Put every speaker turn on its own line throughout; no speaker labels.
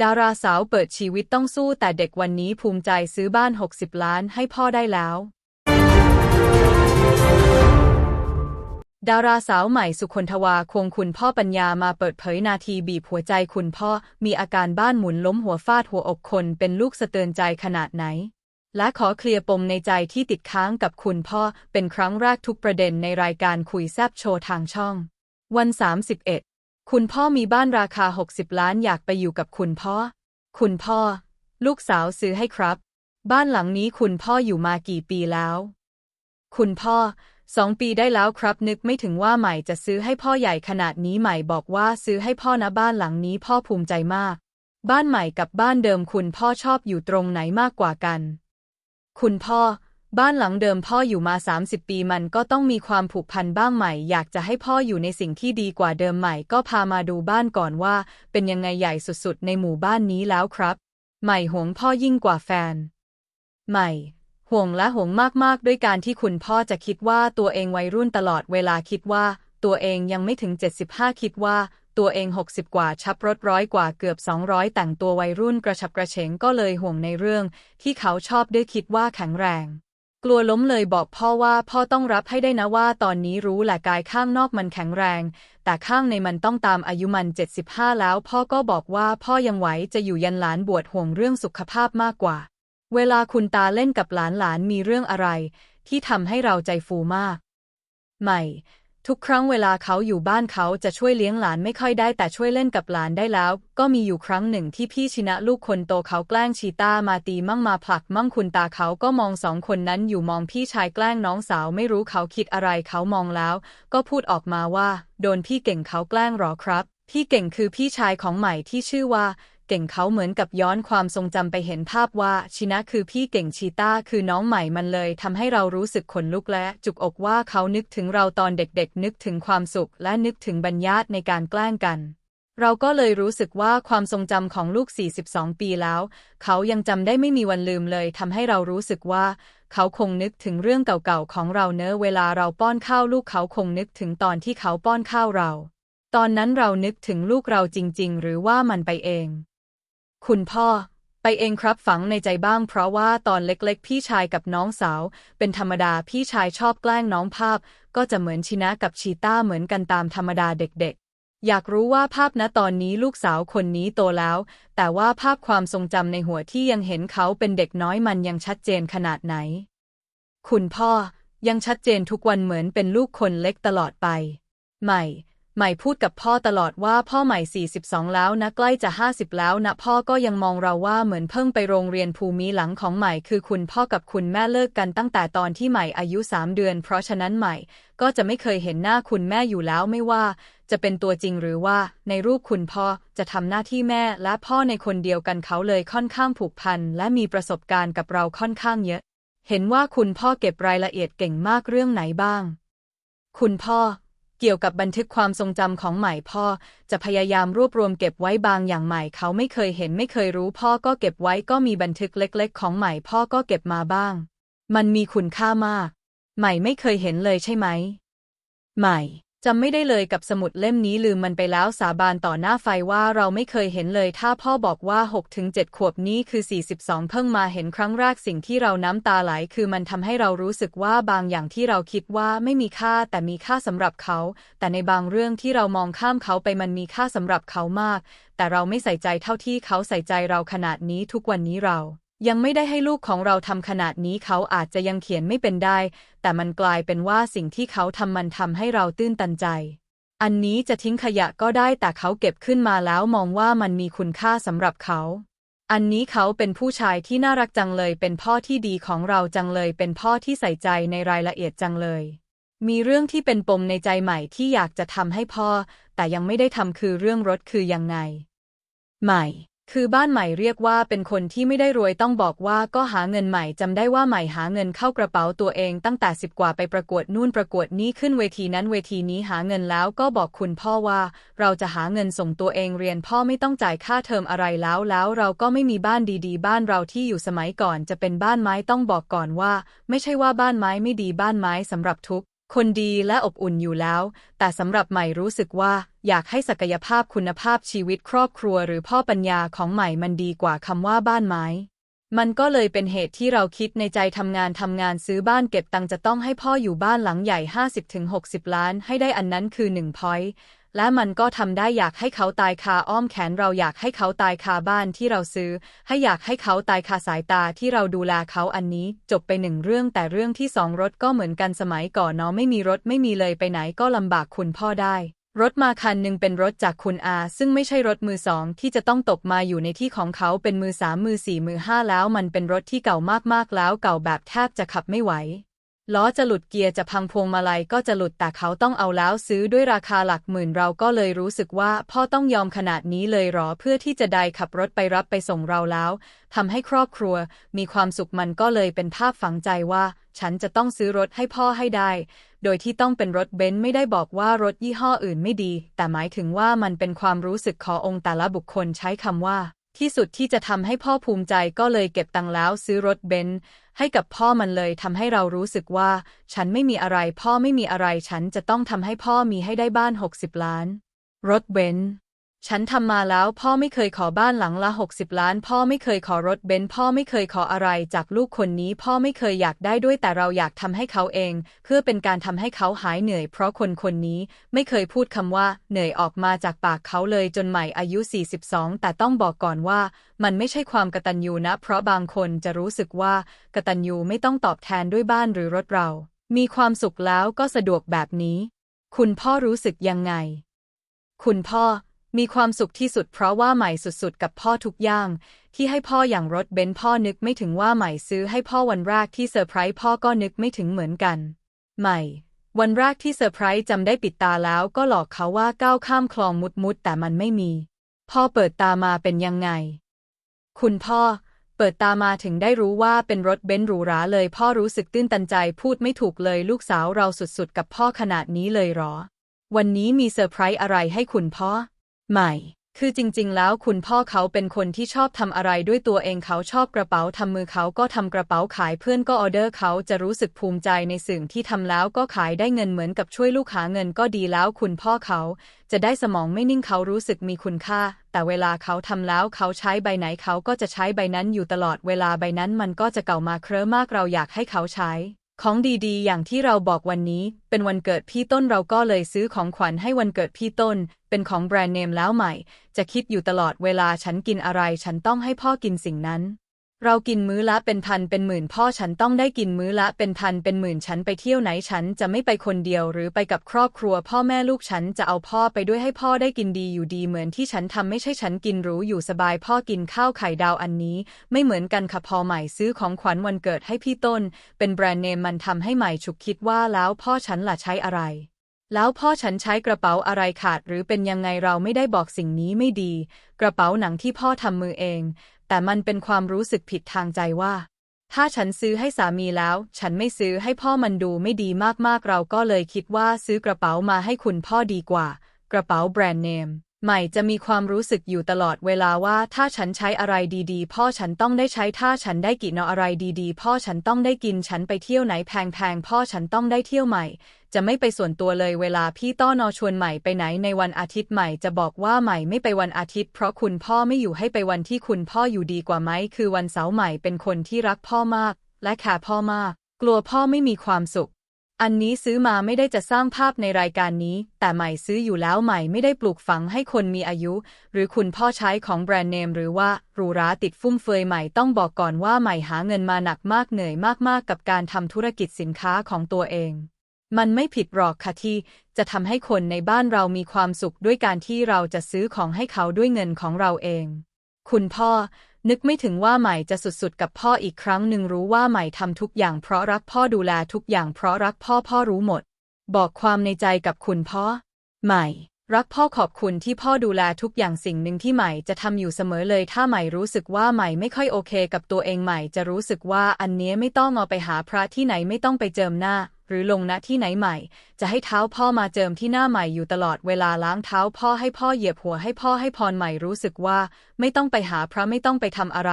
ดาราสาวเปิดชีวิตต้องสู้แต่เด็กวันนี้ภูมิใจซื้อบ้าน 60 ล้านให้พ่อได้แล้ว ดาราสาวใหม่สุคนทวาควงคุณพ่อปัญญามาเปิดเผยนาทีบีบหัวใจคุณพ่อ มีอาการบ้านหมุนล้มหัวฟาดหัวอกคนเป็นลูกสะเตือนใจขนาดไหน และขอเคลียร์ปมในใจที่ติดค้างกับคุณพ่อเป็นครั้งแรกทุกประเด็นในรายการคุยแซบโชว์ทางช่อง วัน 31 คุณพ่อมีบ้านราคา 60 ล้านอยากไปอยู่กับคุณพ่อ คุณพ่อ ลูกสาวซื้อให้ครับ บ้านหลังนี้คุณพ่ออยู่มากี่ปีแล้ว คุณพ่อสองปีได้แล้วครับ นึกไม่ถึงว่าใหม่จะซื้อให้พ่อใหญ่ขนาดนี้ใหม่บอกว่าซื้อให้พ่อนะบ้านหลังนี้พ่อภูมิใจมาก บ้านใหม่กับบ้านเดิมคุณพ่อชอบอยู่ตรงไหนมากกว่ากัน คุณพ่อ บ้านหลังเดิมพ่ออยู่มา 30 ปีมันก็ต้องมีความผูกพันบ้างใหม่ อยากจะให้พ่ออยู่ในสิ่งที่ดีกว่าเดิมใหม่ ก็พามาดูบ้านก่อนว่า เป็นยังไงใหญ่สุดๆ ในหมู่บ้านนี้แล้วครับ ใหม่หวงพ่อยิ่งกว่าแฟน ใหม่ห่วงและห่วงมากๆ ด้วยการที่คุณพ่อจะคิดว่าตัวเองวัยรุ่นตลอดเวลาคิดว่า ตัวเองยังไม่ถึง 75 คิดว่าตัวเอง 60 กว่าชับรถร้อยกว่าเกือบ 200 แต่งตัววัยรุ่นกระฉับกระเฉงก็เลยห่วงในเรื่อง ที่เขาชอบด้วยคิดว่าแข็งแรง กลัวล้มเลยบอกพ่อว่าพ่อต้องรับให้ได้นะว่าตอนนี้รู้แหละกายข้างนอกมันแข็งแรง แต่ข้างในมันต้องตามอายุมัน 75 แล้ว พ่อก็บอกว่าพ่อยังไหวจะอยู่ยันหลานบวชห่วงเรื่องสุขภาพมากกว่า เวลาคุณตาเล่นกับหลานหลานมีเรื่องอะไร ที่ทำให้เราใจฟูมาก ใหม่ ทุกครั้งเวลาเขาอยู่บ้านเขาจะช่วยเลี้ยงหลานไม่ค่อยได้แต่ช่วยเล่นกับหลานได้แล้ว ก็มีอยู่ครั้งหนึ่งที่พี่ชินะลูกคนโตเขาแกล้งชีต้ามาตีมั่งมาผลักมั่งคุณตาเขาก็มองสองคนนั้นอยู่มองพี่ชายแกล้งน้องสาวไม่รู้เขาคิดอะไรเขามองแล้ว ก็พูดออกมาว่า โดนพี่เก่งเขาแกล้งหรอครับ พี่เก่งคือพี่ชายของใหม่ที่ชื่อว่า เก่งเขาเหมือนกับย้อนความทรงจำไปเห็นภาพว่าชินะคือพี่เก่งชีต้าคือน้องใหม่มันเลยทำให้เรารู้สึกขนลุกและจุกอกว่าเขานึกถึงเราตอนเด็กๆ นึกถึงความสุข และนึกถึงบัญญัติในการแกล้งกันเราก็เลยรู้สึกว่าความทรงจำของลูก 42 ปีแล้ว เขายังจำได้ไม่มีวันลืมเลยทำให้เรารู้สึกว่า เขาคงนึกถึงเรื่องเก่าๆของเราเนอะเวลาเราป้อนข้าวลูกเขาคงนึกถึงตอนที่เขาป้อนข้าวเรา ตอนนั้นเรานึกถึงลูกเราจริงๆ หรือว่ามันไปเอง คุณพ่อ ไปเองครับฝังในใจบ้างเพราะว่าตอนเล็กๆ พี่ชายกับน้องสาว เป็นธรรมดาพี่ชายชอบแกล้งน้องภาพ ก็จะเหมือนชินะกับชีต้าเหมือนกันตามธรรมดาเด็กๆ อยากรู้ว่าภาพณตอนนี้ลูกสาวคนนี้โตแล้ว แต่ว่าภาพความทรงจำในหัวที่ยังเห็นเขาเป็นเด็กน้อยมันยังชัดเจนขนาดไหน คุณพ่อยังชัดเจนทุกวันเหมือนเป็นลูกคนเล็กตลอดไป ใหม่ ใหม่พูดกับพ่อตลอดว่าพ่อใหม่ 42 แล้วนะใกล้จะ 50 แล้วนะพ่อก็ยังมองเราว่าเหมือนเพิ่งไปโรงเรียนภูมิหลังของใหม่คือคุณพ่อกับคุณแม่เลิกกันตั้งแต่ตอนที่ใหม่อายุ 3 เดือน เพราะฉะนั้นใหม่ก็จะไม่เคยเห็นหน้าคุณแม่อยู่แล้วไม่ว่า จะเป็นตัวจริงหรือว่าในรูปคุณพ่อจะทำหน้าที่แม่และพ่อในคนเดียวกันเขาเลยค่อนข้างผูกพันและมีประสบการณ์กับเราค่อนข้างเยอะ เห็นว่าคุณพ่อเก็บรายละเอียดเก่งมากเรื่องไหนบ้าง คุณพ่อ เกี่ยวกับบันทึกความทรงจำของใหม่พ่อ จะพยายามรวบรวมเก็บไว้บางอย่างใหม่เขาไม่เคยเห็นไม่เคยรู้ พ่อก็เก็บไว้ก็มีบันทึกเล็ก ๆ ของใหม่พ่อก็เก็บมาบ้าง มันมีคุณค่ามาก ใหม่ไม่เคยเห็นเลยใช่ไหม ใหม่ จำไม่ได้เลยกับสมุดเล่มนี้ลืมมันไปแล้วสาบานต่อหน้าไฟว่าเราไม่เคยเห็นเลย ถ้าพ่อบอกว่า 6-7 ขวบนี้คือ 42 เพิ่งมาเห็นครั้งแรกสิ่งที่เราน้ำตาไหล คือมันทำให้เรารู้สึกว่าบางอย่างที่เราคิดว่าไม่มีค่าแต่มีค่าสำหรับเขา แต่ในบางเรื่องที่เรามองข้ามเขาไปมันมีค่าสำหรับเขามาก แต่เราไม่ใส่ใจเท่าที่เขาใส่ใจเราขนาดนี้ทุกวันนี้เรา ยังไม่ได้ให้ลูกของเราทำขนาดนี้เขาอาจจะยังเขียนไม่เป็นได้ แต่มันกลายเป็นว่าสิ่งที่เขาทำมันทำให้เราตื้นตันใจ อันนี้จะทิ้งขยะก็ได้แต่เขาเก็บขึ้นมาแล้วมองว่ามันมีคุณค่าสำหรับเขา อันนี้เขาเป็นผู้ชายที่น่ารักจังเลย เป็นพ่อที่ดีของเราจังเลย เป็นพ่อที่ใส่ใจในรายละเอียดจังเลย มีเรื่องที่เป็นปมในใจใหม่ที่อยากจะทำให้พ่อ แต่ยังไม่ได้ทำคือเรื่องรถคือยังไง ใหม่ คือบ้านใหม่เรียกว่าเป็นคนที่ไม่ได้รวยต้องบอกว่าก็หาเงินใหม่จำได้ว่าใหม่หาเงินเข้ากระเป๋าตัวเองตั้งแต่สิบกว่าไปประกวดนู่นประกวดนี้ขึ้นเวทีนั้นเวทีนี้หาเงินแล้วก็บอกคุณพ่อว่า เราจะหาเงินส่งตัวเองเรียนพ่อไม่ต้องจ่ายค่าเทอมอะไรแล้วแล้วเราก็ไม่มีบ้านดีๆ บ้านเราที่อยู่สมัยก่อนจะเป็นบ้านไม้ต้องบอกก่อนว่า ไม่ใช่ว่าบ้านไม้ไม่ดีบ้านไม้สำหรับทุก คนดีและอบอุ่นอยู่แล้ว แต่สำหรับใหม่รู้สึกว่าอยากให้ศักยภาพคุณภาพชีวิตครอบครัวหรือพ่อปัญญาของใหม่มันดีกว่าคำว่าบ้านไม้ มันก็เลยเป็นเหตุที่เราคิดในใจทำงานทำงานซื้อบ้านเก็บตังจะต้องให้พ่ออยู่บ้านหลังใหญ่ 50-60 ล้านให้ได้อันนั้นคือหนึ่งพอยต์ และมันก็ทำได้อยากให้เขาตายคาอ้อมแขนเราอยากให้เขาตายคาบ้านที่เราซื้อ ให้อยากให้เขาตายคาสายตาที่เราดูแลเขาอันนี้ จบไปหนึ่งเรื่องแต่เรื่องที่สองรถก็เหมือนกันสมัยก่อนเนาะไม่มีรถไม่มีเลยไปไหนก็ลำบากคุณพ่อได้รถมาคันหนึ่งเป็นรถจากคุณอา ซึ่งไม่ใช่รถมือสองที่จะต้องตกมาอยู่ในที่ของเขาเป็นมือสามมือสี่มือห้าแล้วมันเป็นรถที่เก่ามากๆแล้วเก่าแบบแทบจะขับไม่ไหว ล้อจะหลุดเกียร์จะพังพวงมาลัยก็จะหลุดแต่เขาต้องเอาแล้วซื้อด้วยราคาหลักหมื่นเราก็เลยรู้สึกว่าพ่อต้องยอมขนาดนี้เลยหรอเพื่อที่จะได้ขับรถไปรับไปส่งเราแล้วทำให้ครอบครัว มีความสุขมันก็เลยเป็นภาพฝังใจว่า ฉันจะต้องซื้อรถให้พ่อให้ได้ โดยที่ต้องเป็นรถเบนซ์ไม่ได้บอกว่ารถยี่ห้ออื่นไม่ดี แต่หมายถึงว่ามันเป็นความรู้สึกขอองค์แต่ละบุคคลใช้คำว่าที่สุดที่จะทำให้พ่อภูมิใจก็เลยเก็บตังค์แล้วซื้อรถเบนซ์ ให้กับพ่อมันเลยทำให้เรารู้สึกว่า ฉันไม่มีอะไร พ่อไม่มีอะไร ฉันจะต้องทำให้พ่อมีให้ได้บ้าน 60 ล้าน รถเบนซ์ ฉันทำมาแล้วพ่อไม่เคยขอบ้านหลังละ 60 ล้าน พ่อไม่เคยขอรถเบนซ์พ่อไม่เคยขออะไรจากลูกคนนี้ พ่อไม่เคยอยากได้ด้วยแต่เราอยากทำให้เขาเอง เพื่อเป็นการทำให้เขาหายเหนื่อย เพราะคนคนนี้ไม่เคยพูดคำว่า เหนื่อยออกมาจากปากเขาเลยจนใหม่อายุ 42 แต่ต้องบอกก่อนว่า มันไม่ใช่ความกตัญญูนะ เพราะบางคนจะรู้สึกว่ากตัญญูไม่ต้องตอบแทนด้วยบ้านหรือรถเรา มีความสุขแล้วก็สะดวกแบบนี้ คุณพ่อรู้สึกยังไง คุณพ่อ มีความสุขที่สุดเพราะว่าใหม่สุดๆ กับพ่อทุกอย่าง ที่ให้พ่ออย่างรถเบนซ์พ่อนึกไม่ถึงว่าใหม่ซื้อให้พ่อวันแรกที่เซอร์ไพรส์พ่อก็นึกไม่ถึงเหมือนกัน ใหม่ วันแรกที่เซอร์ไพรส์จำได้ปิดตาแล้วก็หลอกเขาว่าก้าวข้ามคลองมุดมุดแต่มันไม่มี พ่อเปิดตามาเป็นยังไง คุณพ่อเปิดตามาถึงได้รู้ว่าเป็นรถเบนซ์หรูหราเลย พ่อรู้สึกตื้นตันใจพูดไม่ถูกเลยลูกสาวเราสุดๆ กับพ่อขนาดนี้เลยหรอ วันนี้มีเซอร์ไพรส์อะไรให้คุณพ่อ ใหม่ คือจริงๆ แล้วคุณพ่อเขาเป็นคนที่ชอบทำอะไรด้วยตัวเองเขาชอบกระเป๋าทำมือเขาก็ทำกระเป๋าขายเพื่อนก็ออเดอร์เขาจะรู้สึกภูมิใจในสิ่งที่ทำแล้วก็ขายได้เงินเหมือนกับช่วยลูกหาเงินก็ดีแล้ว คุณพ่อเขา จะได้สมองไม่นิ่งเขารู้สึกมีคุณค่า แต่เวลาเขาทำแล้วเขาใช้ใบไหนเขาก็จะใช้ใบนั้นอยู่ตลอดเวลาใบนั้นมันก็จะเก่ามาเคร้อมากเราอยากให้เขาใช้ ของดีๆ อย่างที่เราบอกวันนี้เป็นวันเกิดพี่ต้นเราก็เลยซื้อของขวัญให้วันเกิดพี่ต้น เป็นของแบรนด์เนมแล้วใหม่ จะคิดอยู่ตลอดเวลาฉันกินอะไร ฉันต้องให้พ่อกินสิ่งนั้น เรากินมื้อละเป็นพันเป็นหมื่นพ่อฉันต้องได้กินมื้อละเป็นพันเป็นหมื่นฉันไปเที่ยวไหนฉันจะไม่ไปคนเดียวหรือไปกับครอบครัว พ่อแม่ลูกฉันจะเอาพ่อไปด้วยให้พ่อได้กินดีอยู่ดีเหมือนที่ฉันทำไม่ใช่ฉันกินหรูอยู่สบายพ่อกินข้าวไข่ดาวอันนี้ ไม่เหมือนกันค่ะพอใหม่ซื้อของขวัญวันเกิดให้พี่ต้น เป็นแบรนด์เนมมันทำให้ใหม่ฉุกคิดว่าแล้วพ่อฉันล่ะใช้อะไร แล้วพ่อฉันใช้กระเป๋าอะไรขาดหรือเป็นยังไงเราไม่ได้บอกสิ่งนี้ไม่ดี กระเป๋าหนังที่พ่อทำมือเอง แต่มันเป็นความรู้สึกผิดทางใจว่า ถ้าฉันซื้อให้สามีแล้ว ฉันไม่ซื้อให้พ่อมันดูไม่ดีมากๆเราก็เลยคิดว่าซื้อกระเป๋ามาให้คุณพ่อดีกว่า กระเป๋าแบรนด์เนมใหม่จะมีความรู้สึกอยู่ตลอดเวลาว่าถ้าฉันใช้อะไรดีๆ พ่อฉันต้องได้ใช้ถ้าฉันได้กินอะไรดีๆ พ่อฉันต้องได้กินฉันไปเที่ยวไหนแพงๆพ่อฉันต้องได้เที่ยวใหม่ จะไม่ไปส่วนตัวเลยเวลาพี่ต้อนอชวนใหม่ไปไหนในวันอาทิตย์ใหม่จะบอกว่าใหม่ไม่ไปวันอาทิตย์เพราะคุณพ่อไม่อยู่ให้ไปวันที่คุณพ่ออยู่ดีกว่าไหมคือวันเสาร์ใหม่เป็นคนที่รักพ่อมาก และแคร์พ่อมาก กลัวพ่อไม่มีความสุข อันนี้ซื้อมาไม่ได้จะสร้างภาพในรายการนี้ แต่ใหม่ซื้ออยู่แล้วใหม่ไม่ได้ปลูกฝังให้คนมีอายุ หรือคุณพ่อใช้ของแบรนด์เนมหรือว่าหรูหราติดฟุ่มเฟือยใหม่ต้องบอกก่อนว่าใหม่หาเงินมาหนักมากเหนื่อยมากๆกับการทำธุรกิจสินค้าของตัวเอง มันไม่ผิดหรอกค่ะที่จะทำให้คนในบ้านเรามีความสุขด้วยการที่เราจะซื้อของให้เขาด้วยเงินของเราเอง คุณพ่อ นึกไม่ถึงว่าใหม่จะสุดๆกับพ่ออีกครั้งหนึ่งรู้ว่าใหม่ทำทุกอย่างเพราะรักพ่อดูแลทุกอย่างเพราะรักพ่อพ่อรู้หมด บอกความในใจกับคุณพ่อ ใหม่ รักพ่อขอบคุณที่พ่อดูแลทุกอย่างสิ่งหนึ่งที่ใหม่จะทำอยู่เสมอเลยถ้าใหม่รู้สึกว่าใหม่ไม่ค่อยโอเค กับตัวเองใหม่จะรู้สึกว่าอันนี้ไม่ต้องเอาไปหาพระที่ไหนไม่ต้องไปเจิมหน้า หรือลงณที่ไหนใหม่ จะให้เท้าพ่อมาเจิมที่หน้าใหม่อยู่ตลอดเวลาล้างเท้าพ่อให้พ่อเหยียบหัวให้พ่อให้พรใหม่รู้สึกว่า ไม่ต้องไปหาพระไม่ต้องไปทำอะไร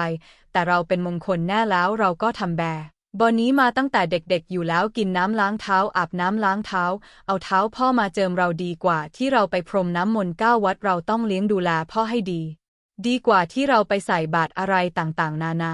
แต่เราเป็นมงคลแน่แล้วเราก็ทำแบ บอนี้มาตั้งแต่เด็กๆอยู่แล้วกินน้ำล้างเท้า อาบน้ำล้างเท้า เอาเท้าพ่อมาเจิมเราดีกว่า ที่เราไปพรมน้ำมนต์ก้าวัดเราต้องเลี้ยงดูแลพ่อให้ดี ดีกว่าที่เราไปใส่บาตรอะไรต่างๆ นานา